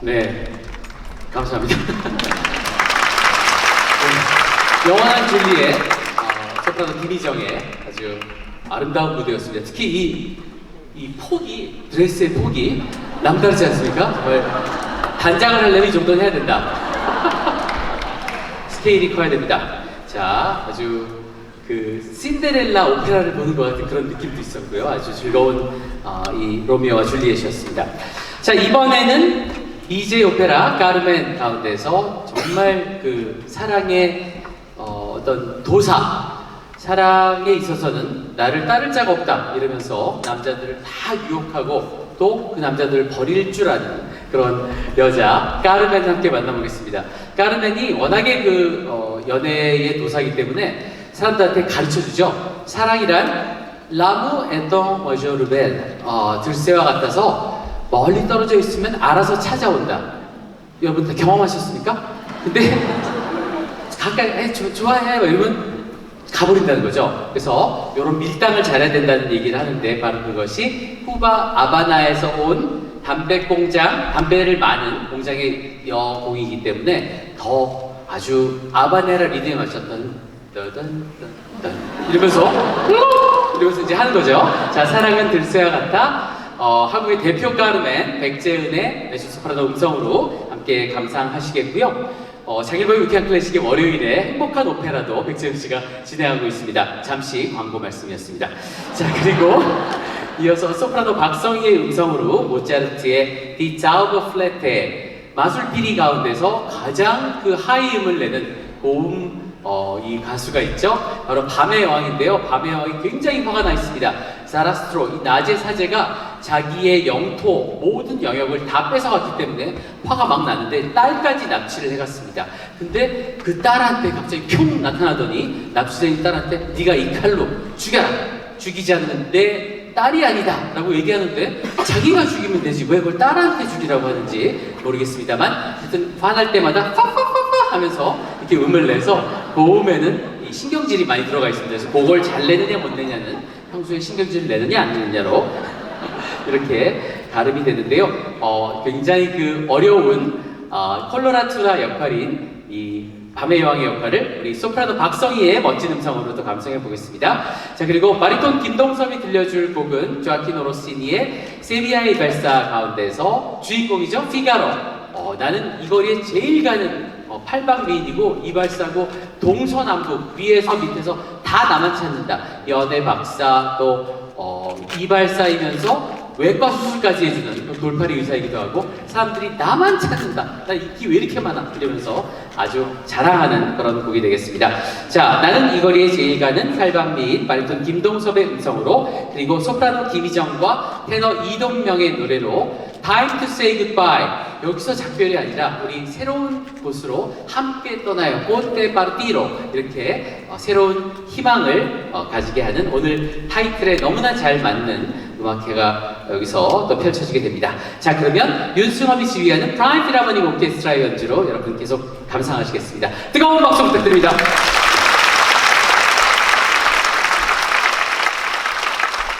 네, 감사합니다. 네, 영원한 줄리의 어, 소프라노 김희정의 아주 아름다운 무대였습니다. 특히 이, 이 폭이, 드레스의 폭이 남다르지 않습니까? 단장을 하려면 이 정도는 해야 된다. 스케일이 커야 됩니다. 자, 아주 그 신데렐라 오페라를 보는 것 같은 그런 느낌도 있었고요. 아주 즐거운 어, 이 로미오와 줄리엣이었습니다. 자, 이번에는 이제 오페라 까르멘 가운데서 정말 그 사랑의 어, 어떤 도사, 사랑에 있어서는 나를 따를 자가 없다 이러면서 남자들을 다 유혹하고 또 그 남자들을 버릴 줄 아는 그런 여자 까르멘 함께 만나보겠습니다. 까르멘이 워낙에 그 어, 연애의 도사이기 때문에 사람들한테 가르쳐 주죠. 사랑이란 라무 에동 머저르벨 어, 들새와 같아서 멀리 떨어져 있으면 알아서 찾아온다. 여러분 다 경험하셨습니까? 근데 가까이 에, 조- 좋아해 막 이러면 가버린다는 거죠. 그래서 이런 밀당을 잘해야 된다는 얘기를 하는데 바로 그것이 쿠바 아바나에서 온 담배 공장, 담배를 마는 공장의 여공이기 때문에 더 아주 아바네라 리듬에 맞췄던 이러면서 이러면서 이제 하는 거죠. 자, 사랑은 들새와 같아. 어, 한국의 대표 가르멘 백재은의 메시 소프라노 음성으로 함께 감상하시겠고요. 어, 장일보의 유쾌한 클래식의 월요일에 행복한 오페라도 백재은 씨가 진행하고 있습니다. 잠시 광고 말씀이었습니다. 자, 그리고 이어서 소프라노 박성희의 음성으로 모차르트의 Die Zauberflöte 마술 비리 가운데서 가장 그 하이음을 내는 고음 어, 이 가수가 있죠. 바로 밤의 여왕인데요. 밤의 여왕이 굉장히 화가 나 있습니다. 사라스트로 이 낮의 사제가 자기의 영토 모든 영역을 다 뺏어갔기 때문에 화가 막 나는데 딸까지 납치를 해갔습니다. 근데 그 딸한테 갑자기 평 나타나더니 납치된 딸한테 네가 이 칼로 죽여라. 죽이지 내 딸이 아니다 라고 얘기하는데 자기가 죽이면 되지 왜 그걸 딸한테 죽이라고 하는지 모르겠습니다만 하여튼 화날 때마다 파파파파 하면서 이렇게 음을 내서 고음에는 이 신경질이 많이 들어가 있습니다 그래서 그걸 잘 내느냐 못 내냐는 평소에 신경질을 내느냐 안 내느냐로 이렇게 가름이 되는데요 어, 굉장히 그 어려운 어, 콜로라투라 역할인 이 밤의 여왕의 역할을 우리 소프라노 박성희의 멋진 음성으로 또 감상해 보겠습니다. 자 그리고 바리톤 김동섭이 들려줄 곡은 조아키노 로시니의 세비야의 발사 가운데서 주인공이죠 피가로. 어, 나는 이 거리에 제일 가는 어, 팔방미인이고 이발사고 동서남북 위에서 밑에서 다 나만 찾는다. 연애 박사 또 어, 이발사이면서 외과 수술까지 해주는 그 돌팔이 의사이기도 하고 사람들이 나만 찾는다. 나 인기 왜 이렇게 많아? 이러면서 아주 자랑하는 그런 곡이 되겠습니다. 자, 나는 이 거리에 제일 가는 칼방미인 바리톤 김동섭의 음성으로 그리고 소프라노 김희정과 테너 이동명의 노래로 Time to Say Goodbye 여기서 작별이 아니라 우리 새로운 곳으로 함께 떠나요. 꽃대 파르티로 이렇게 어, 새로운 희망을 어, 가지게 하는 오늘 타이틀에 너무나 잘 맞는 음악회가 여기서 또 펼쳐지게 됩니다. 자 그러면 윤승업이 지휘하는 프라임 필하모닉 오케스트라 연주로 여러분 계속 감상하시겠습니다. 뜨거운 박수 부탁드립니다.